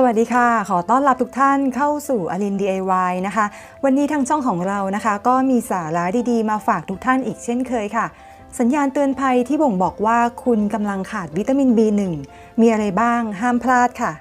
สวัสดีค่ะ ขอต้อนรับทุกท่านเข้าสู่อลิน DIY นะคะ วันนี้ทางช่องของเรานะคะ ก็มีสาระดีๆ มาฝากทุกท่านอีกเช่นเคยค่ะ สัญญาณเตือนภัยที่บ่งบอกว่าคุณกำลังขาดวิตามิน B1 มีอะไรบ้างห้ามพลาดค่ะ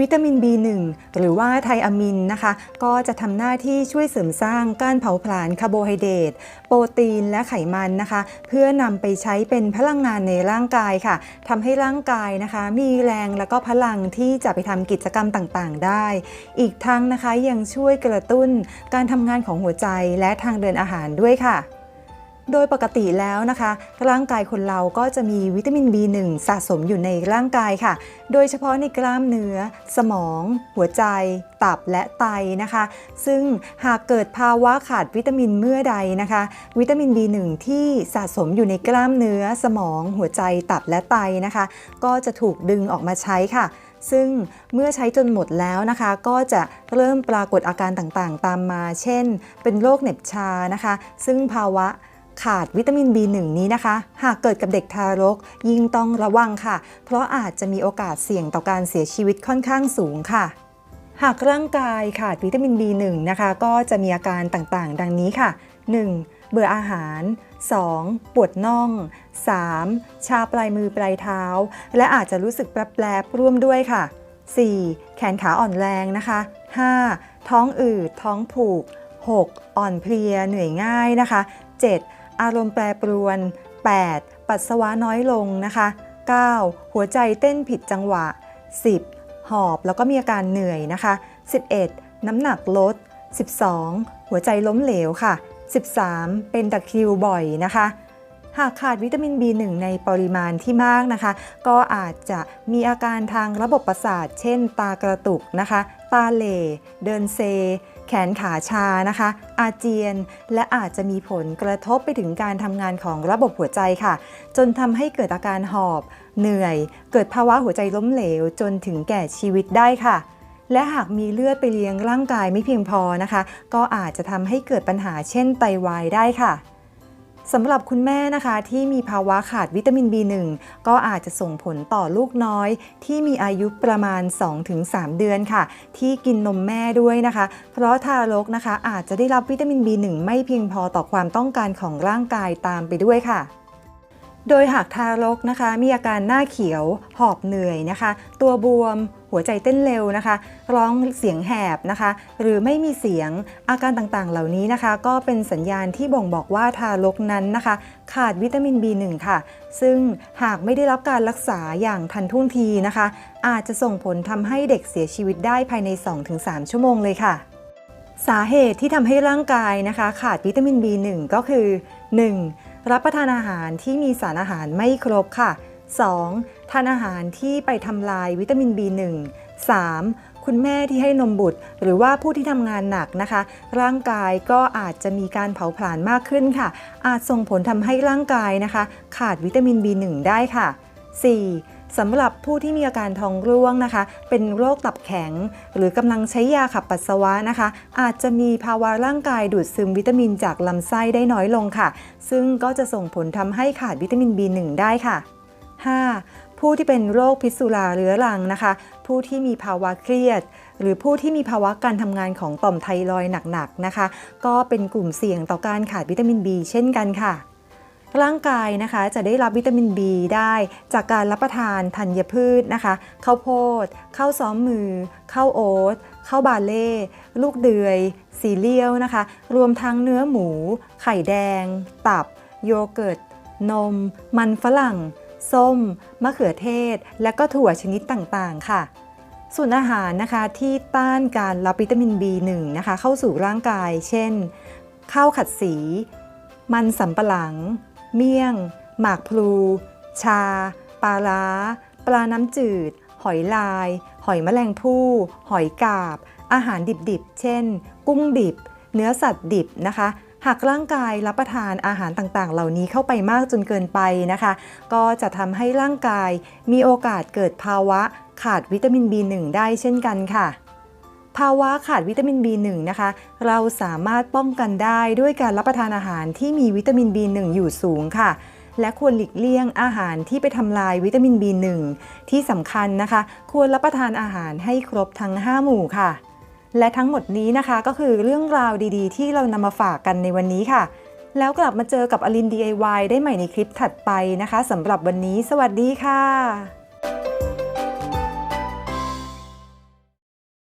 วิตามิน B1 หรือว่าไทอะมินนะคะ ก็จะทำหน้าที่ช่วยเสริมสร้างการเผาผลาญคาร์โบไฮเดรตโปรตีนและไขมันนะคะ เพื่อนำไปใช้เป็นพลังงานในร่างกายค่ะทำให้ร่างกายนะคะ มีแรงและก็พลังที่จะไปทำกิจกรรมต่างๆ ได้ อีกทั้งนะคะยังช่วยกระตุ้นการทำงานของหัวใจและทางเดินอาหารด้วยค่ะ โดยปกติแล้วนะคะ ร่างกายคนเราก็จะมีวิตามิน B1 สะสมอยู่ในร่างกายค่ะ โดยเฉพาะในกล้ามเนื้อ สมอง หัวใจ ตับและไตนะคะ ซึ่งหากเกิดภาวะขาดวิตามินเมื่อใดนะคะ วิตามิน B1 ที่สะสมอยู่ในกล้ามเนื้อ สมอง หัวใจ ตับและไตนะคะ ก็จะถูกดึงออกมาใช้ค่ะซึ่งเมื่อใช้จนหมดแล้วนะคะ ก็จะเริ่มปรากฏอาการต่างๆ ตามมา เช่น เป็นโรคเหน็บชานะคะ ซึ่งภาวะ ขาดวิตามิน B1 นี้นะคะ หากเกิดกับเด็กทารก ยิ่งต้องระวังค่ะ เพราะอาจจะมีโอกาสเสี่ยงต่อการเสียชีวิตค่อนข้างสูงค่ะ หากร่างกายขาดวิตามิน B1 นะคะ ก็จะมีอาการต่างๆ ดังนี้ค่ะ 1. เบื่ออาหาร 2. ปวดน่อง 3. ชาปลายมือปลายเท้า และอาจจะรู้สึกแปรบๆร่วมด้วยค่ะ 4. แขนขาอ่อนแรงนะคะ 5. ท้องอืด ท้องผูก 6. อ่อนเพลีย เหนื่อยง่ายนะคะ 7. อารมณ์แปรปรวน 8. ปัสสาวะน้อยลงนะคะ 9. หัวใจเต้นผิดจังหวะ 10. หอบแล้วก็มีอาการเหนื่อยนะคะ 11. น้ำหนักลด 12. หัวใจล้มเหลวค่ะ 13. เป็นตะคริวบ่อยนะคะ หากขาดวิตามิน B1 ในปริมาณที่มากนะคะ ก็อาจจะมีอาการทางระบบประสาท เช่น ตากระตุกนะคะ ตาเหล่เดินเซ แขนขาชานะคะ อาเจียน และอาจจะมีผลกระทบไปถึงการทำงานของระบบหัวใจค่ะ จนทำให้เกิดอาการหอบ เหนื่อย เกิดภาวะหัวใจล้มเหลว จนถึงแก่ชีวิตได้ค่ะและหากมีเลือดไปเลี้ยงร่างกายไม่เพียงพอนะคะ ก็อาจจะทำให้เกิดปัญหาเช่นไตวายได้ค่ะ สำหรับคุณแม่นะคะที่มีภาวะขาดวิตามิน B1 ก็อาจจะส่งผลต่อลูกน้อย ที่มีอายุประมาณ 2-3 เดือนค่ะ ที่กินนมแม่ด้วยนะคะ เพราะทารกนะคะอาจจะได้รับวิตามิน B1 ไม่เพียงพอต่อความต้องการของร่างกายตามไปด้วยค่ะโดยหากทารกนะคะมีอาการหน้าเขียว หอบเหนื่อยนะคะ ตัวบวม หัวใจเต้นเร็วนะคะ ร้องเสียงแหบนะคะ หรือไม่มีเสียงอาการต่างๆ เหล่านี้นะคะ ก็เป็นสัญญาณที่บ่งบอกว่าทารกนั้นนะคะ ขาดวิตามิน B1 ค่ะ ซึ่งหากไม่ได้รับการรักษาอย่างทันท่วงทีนะคะ อาจจะส่งผลทำให้เด็กเสียชีวิตได้ภายใน 2-3 ชั่วโมงเลยค่ะสาเหตุที่ทำให้ร่างกายนะคะ ขาดวิตามิน B1 ก็คือ 1. รับประทานอาหารที่มีสารอาหารไม่ครบค่ะ 2. ทานอาหารที่ไปทำลายวิตามิน B1 3. คุณแม่ที่ให้นมบุตร หรือว่าผู้ที่ทำงานหนักนะคะ ร่างกายก็อาจจะมีการเผาผลาญมากขึ้นค่ะ อาจส่งผลทำให้ร่างกายนะคะ ขาดวิตามิน B1 ได้ค่ะ 4. สำหรับผู้ที่มีอาการท้องร่วงนะคะ เป็นโรคตับแข็ง หรือกำลังใช้ยาขับปัสสาวะนะคะ อาจจะมีภาวะร่างกายดูดซึมวิตามินจากลำไส้ได้น้อยลงค่ะ ซึ่งก็จะส่งผลทำให้ขาดวิตามิน B1 ได้ค่ะ 5. ผู้ที่เป็นโรคพิษสุราเรื้อรังนะคะ ผู้ที่มีภาวะเครียด หรือผู้ที่มีภาวะการทำงานของต่อมไทรอยด์หนักๆนะคะ ก็เป็นกลุ่มเสี่ยงต่อการขาดวิตามิน B เช่นกันค่ะร่างกายนะคะจะได้รับวิตามิน B ได้จากการรับประทานธัญพืชนะคะข้าวโพดข้าวซ้อมมือข้าวโอ๊ตข้าวบาเล่ลูกเดือยซีเรียลนะคะ รวมทั้งเนื้อหมู ไข่แดง ตับ โยเกิร์ต นม มันฝรั่ง ส้ม มะเขือเทศ และก็ถั่วชนิดต่างๆ ค่ะ ส่วนอาหารนะคะที่ต้านการรับวิตามิน B1 นะคะ เข้าสู่ร่างกาย เช่น ข้าวขัดสี มันสำปะหลัง เมี่ยง หมากพลู ชา ปลาร้า ปลาน้ำจืด หอยลาย หอยแมลงภู่ หอยกาบ อาหารดิบๆ เช่น กุ้งดิบ เนื้อสัตว์ดิบนะคะ หากร่างกายรับประทานอาหารต่างๆ เหล่านี้เข้าไปมากจนเกินไปนะคะ ก็จะทำให้ร่างกายมีโอกาสเกิดภาวะขาดวิตามิน B1 ได้เช่นกันค่ะ ภาวะขาดวิตามิน B1 นะคะ เราสามารถป้องกันได้ด้วยการรับประทานอาหารที่มีวิตามิน B1 อยู่สูงค่ะและควรหลีกเลี่ยงอาหารที่ไปทำลายวิตามิน B1 ที่สำคัญนะคะ ควรรับประทานอาหารให้ครบทั้ง 5 หมู่ค่ะ และทั้งหมดนี้นะคะก็คือเรื่องราวดีๆ ที่เรานำมาฝากกันในวันนี้ค่ะ แล้วกลับมาเจอกับอลิน DIY ได้ใหม่ในคลิปถัดไปนะคะสำหรับวันนี้ สวัสดีค่ะ